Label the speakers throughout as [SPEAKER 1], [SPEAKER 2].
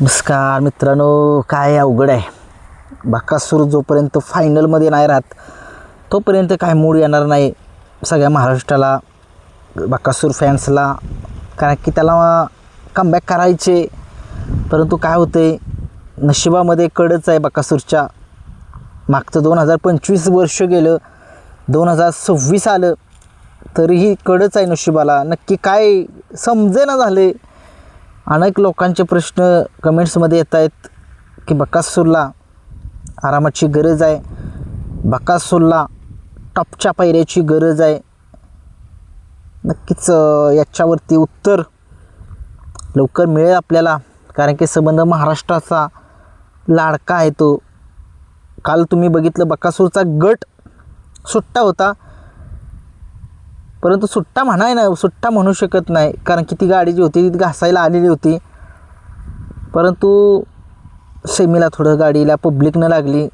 [SPEAKER 1] नमस्कार मित्रांनो काय अवघड आहे? बाकासूर जोपर्यंत फायनलमध्ये नाही राहत तोपर्यंत काय मूड येणार नाही सगळ्या महाराष्ट्राला बाकासूर फॅन्सला कारण की त्याला कमबॅक करायचे. परंतु काय होतं आहे नशिबामध्ये कडच आहे बाकासूरच्या. मागचं दोन हजार पंचवीस वर्ष गेलं दोन हजार सव्वीस आलं तरीही कडच आहे नशिबाला. नक्की काय समजेना झाले अनेक लोकांचे प्रश्न कमेंट्समध्ये येत आहेत की बकासूरला आरामाची गरज आहे. बकासूरला टॉपच्या पायऱ्याची गरज आहे. नक्कीच याच्यावरती उत्तर लवकर मिळेल आपल्याला. कारण की संबंध महाराष्ट्राचा लाडका आहे तो. काल तुम्ही बघितलं बकासूरचा गट सुट्टा होता. परंतु सुट्टा म्हणाय ना सुट्टा म्हणू शकत नाही. कारण की ती गाडी जी होती ती घासायला आलेली होती. परंतु सेमीला थोडं गाडीला पब्लिकनं लागली.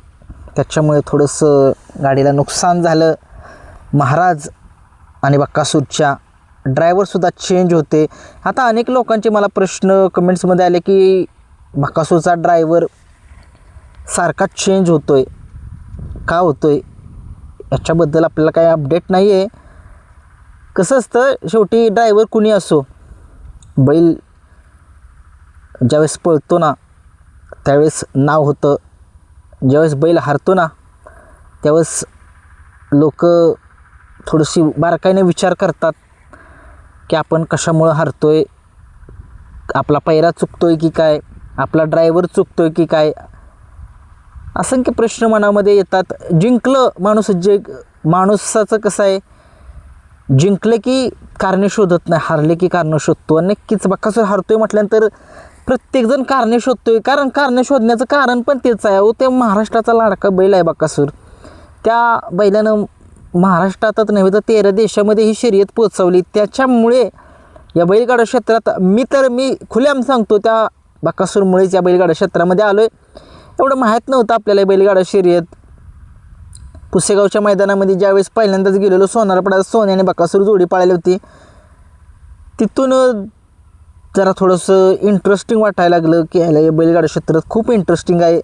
[SPEAKER 1] त्याच्यामुळे थोडंसं गाडीला नुकसान झालं. महाराज आणि बक्कासूरच्या ड्रायव्हरसुद्धा चेंज होते. आता अनेक लोकांचे मला प्रश्न कमेंट्समध्ये आले की बक्कासूरचा ड्रायव्हर सारखा चेंज होतो आहे का होतो आहे याच्याबद्दल आपल्याला काही अपडेट नाही आहे कसं असतं शेवटी ड्रायव्हर कुणी असो बैल ज्यावेळेस पळतो ना त्यावेळेस नाव होतं. ज्यावेळेस बैल हारतो ना त्यावेळेस लोक थोडीशी बारकाईने विचार करतात की आपण कशामुळं हारतो आहे आपला पैरा चुकतो आहे की काय आपला ड्रायव्हर चुकतो आहे की काय? असंख्य प्रश्न मनामध्ये येतात. जिंकलं माणूस जे माणूसाचं कसं आहे जिंकले की कारणे शोधत नाही हारले की कारणं शोधतो आणि नक्कीच बक्कासूर हारतोय म्हटल्यानंतर प्रत्येकजण कारणे शोधतोय. कारण कारणे शोधण्याचं कारण पण तेच आहे. अहो ते महाराष्ट्राचा लाडका बैल आहे बक्कासूर त्या बैलानं महाराष्ट्रातच नव्हे तर तेरा देशामध्ये ही शर्यत पोचवली त्याच्यामुळे या बैलगाडा क्षेत्रात मी तर मी खुल्याम सांगतो त्या बक्कासूरमुळेच या बैलगाडा क्षेत्रामध्ये आलो आहे एवढं माहीत नव्हतं आपल्याला बैलगाडा शर्यत. पुसेगावच्या मैदानामध्ये ज्यावेळेस पहिल्यांदाच गेलेलो सोनारपडा सोन्याने बकासूर जोडी पाळली होती तिथून जरा थोडंसं इंटरेस्टिंग वाटायला लागलं की ह्याला बैलगाडा क्षेत्रात खूप इंटरेस्टिंग आहे.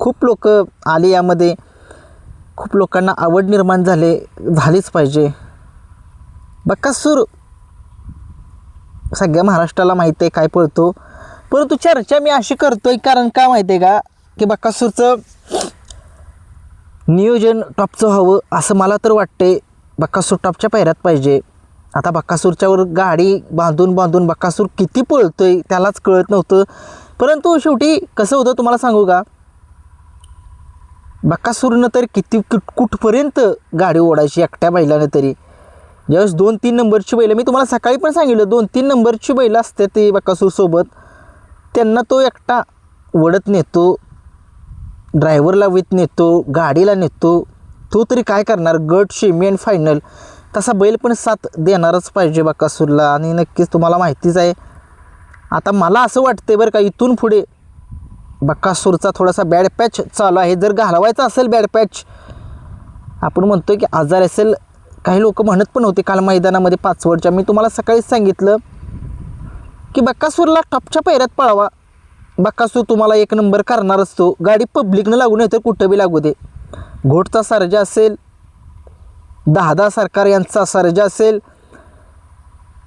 [SPEAKER 1] खूप लोक आले यामध्ये. खूप लोकांना आवड निर्माण झाले झालीच पाहिजे. बकासूर सगळ्या महाराष्ट्राला माहिती आहे काय पळतो. परंतु चर्चा मी अशी करतो आहे कारण का माहिती आहे का की बकासूरचं नियोजन टॉपचं हवं असं मला तर वाटते बक्कासूर टॉपच्या पायऱ्यात पाहिजे. आता बक्कासूरच्यावर गाडी बांधून बांधून बक्कासूर किती पळतोय त्यालाच कळत नव्हतं. परंतु शेवटी कसं होतं तुम्हाला सांगू का? बक्कासूरनं तर किती कुठ कुठपर्यंत गाडी ओढायची एकट्या बैलानं तरी? ज्यावेळेस दोन तीन नंबरची बैलं मी तुम्हाला सकाळी पण सांगितलं दोन तीन नंबरची बैलं असते ते बक्कासूरसोबत. त्यांना तो एकटा ओढत नेतो. ड्रायव्हरला विथ नेतो गाडीला नेतो तो तरी काय करणार? गट शेमी अँड फायनल तसा बैल पण साथ देणारच पाहिजे बकासूरला आणि नक्कीच तुम्हाला माहितीच आहे. आता मला असं वाटते बरं का इथून पुढे बक्कासूरचा थोडासा बॅड पॅच चालू आहे. जर घालवायचा असेल बॅड पॅच आपण म्हणतो की आजार असेल काही लोक म्हणत पण होते काल मैदानामध्ये पाचवडच्या. मी तुम्हाला सकाळीच सांगितलं की बक्कासूरला टॉपच्या पैऱ्यात पळावा. बक्कासूर तुम्हाला एक नंबर करणार असतो. गाडी पब्लिकनं लागू नये तर कुठं बी लागू दे. घोटचा सर्जा असेल दहादा सरकार यांचा सर्जा असेल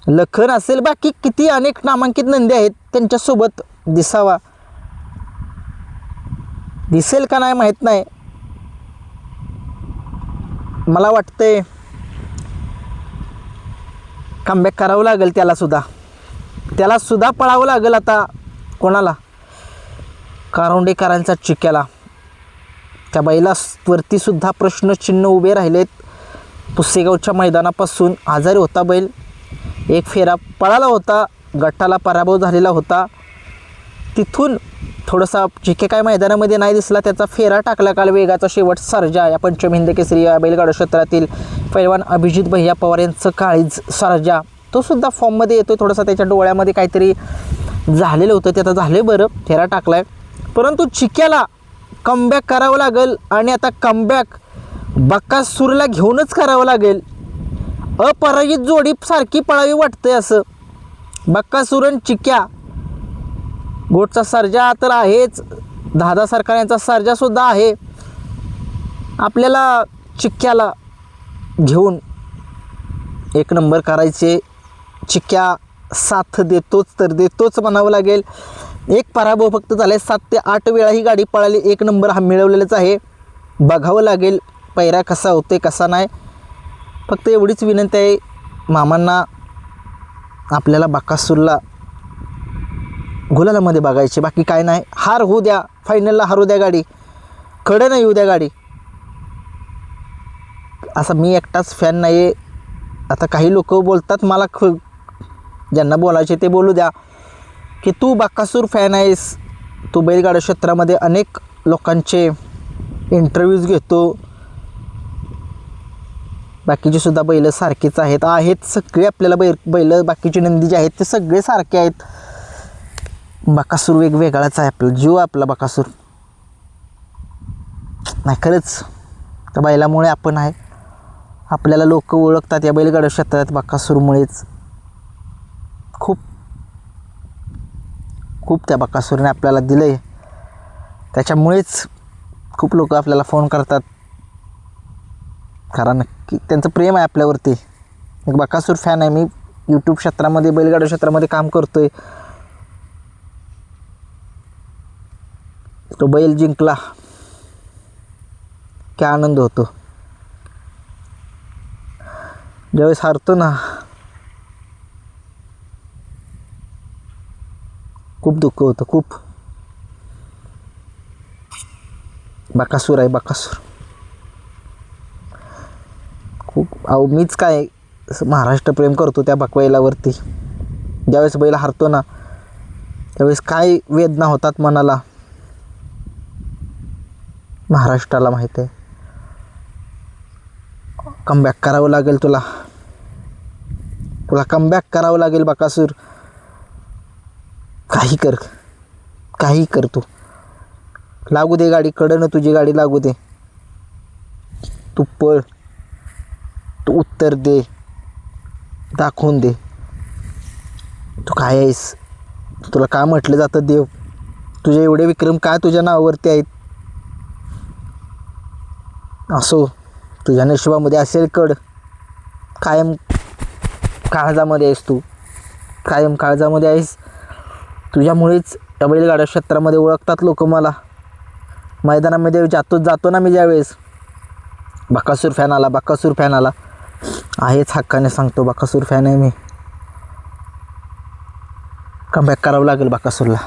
[SPEAKER 1] लखन असेल बाकी किती अनेक नामांकित नंदी आहेत त्यांच्यासोबत दिसावा. दिसेल का नाही माहीत नाही. मला वाटतंय कमबॅक करावं लागेल त्यालासुद्धा त्यालासुद्धा पळावं लागेल आता कोणाला? कारोंडेकरांचा चिक्याला. त्या बैलावरती सुद्धा प्रश्नचिन्ह उभे राहिलेत. पुसेगावच्या मैदानापासून आजारी होता बैल. एक फेरा पळाला होता. गटाला पराभव झालेला होता. तिथून थोडासा चिके काय मैदानामध्ये नाही दिसला त्याचा फेरा टाकला. काल वेगाचा शेवट सर्जा. या पंचमहिंद केसरी या बैलगाडा क्षेत्रातील पैलवान अभिजित भैया पवार यांचं काळीज सर्जा. तो सुद्धा फॉर्ममध्ये येतो थोडासा त्याच्या डोळ्यामध्ये काहीतरी झालेलं होतं. ते आता झाले बरं. फेरा टाकलाय. परंतु चिक्याला कमबॅक करावं लागेल आणि आता कमबॅक बक्कासूरला घेऊनच करावं लागेल. अपराजित जोडी सारखी पळावी वाटते असं. बक्कासूर आणि चिक्या गोटचा सर्जा तर आहेच. दादा दहा सरकारांचा सर्जासुद्धा आहे. आपल्याला चिक्क्याला घेऊन एक नंबर करायचे. चिक्क्या साथ देतोच तर देतोच म्हणावं लागेल. एक पराभव फक्त झाले सात ते आठ वेळा ही गाडी पळाली. एक नंबर हा मिळवलेलाच आहे. बघावं लागेल पैरा कसा होते कसा नाही. फक्त एवढीच विनंती आहे मामांना आपल्याला बाकासूरला गुलालामध्ये बघायचे. बाकी काय नाही. हार होऊ द्या. फायनलला हारू द्या गाडी. कडे नाही येऊ द्या गाडी. असा मी एकटाच फॅन नाही आहे आता काही लोक बोलतात मला ख ज्यांना बोलायचे ते बोलू द्या. की तू बाकासूर फॅन आहेस. तू बैलगाडा क्षेत्रामध्ये अनेक लोकांचे इंटरव्ह्यूज घेतो. बाकीचे सुद्धा बैल सारखेच आहेत. आहेत सगळे आपल्याला बैल बैल बाकीचे नंदी जे आहेत ते सगळे सारखे आहेत. बकासूर वेगवेगळाच आहे आपला. जीव आपला बकासूर. नाही खरंच. त्या बैलामुळे आपण आहे. आपल्याला लोक ओळखतात या बैलगाडा क्षेत्रात बकासूरमुळेच. खूप खूप त्या बकासूरने आपल्याला दिलं आहे त्याच्यामुळेच खूप लोक आपल्याला फोन करतात. कारण की त्यांचं प्रेम आहे आपल्यावरती. एक बकासूर फॅन आहे. मी यूट्यूब क्षेत्रामध्ये बैलगाडा क्षेत्रामध्ये काम करतो आहे तो बैल जिंकला की आनंद होतो. ज्यावेळेस हारतो ना खूप दुःख होतं खूप. बकासूर आहे बकासूर. खूप अहो मीच काय असं महाराष्ट्र प्रेम करतो त्या बकवैलावरती ज्यावेळेस बैल हारतो ना त्यावेळेस काय वेदना होतात मनाला. महाराष्ट्राला माहीत आहे. कमबॅक करावं लागेल तुला. तुला कमबॅक करावं लागेल बकासूर. काही कर. काही कर तू. लागू दे गाडी. कडनं तुझी गाडी लागू दे. तू पळ. तू उत्तर दे. दाखवून दे. तू काय आहेस? तुला काय म्हटलं जातं देव? तुझे एवढे विक्रम काय तुझ्या नावावरती आहेत? असो तुझ्या नशिबामध्ये असेल कड. कायम काळजामध्ये आहेस तू. कायम काळजामध्ये आहेस. तुझ्यामुळेच या बैलगाड्या क्षेत्रामध्ये ओळखतात लोक मला. मैदानामध्ये जातो जातो ना मी ज्यावेळेस. बकासूर फॅन आला बकासूर फॅन आला. आहेच हक्काने सांगतो बकासूर फॅन आहे मी. कमबॅक करावं लागेल बकासूरला.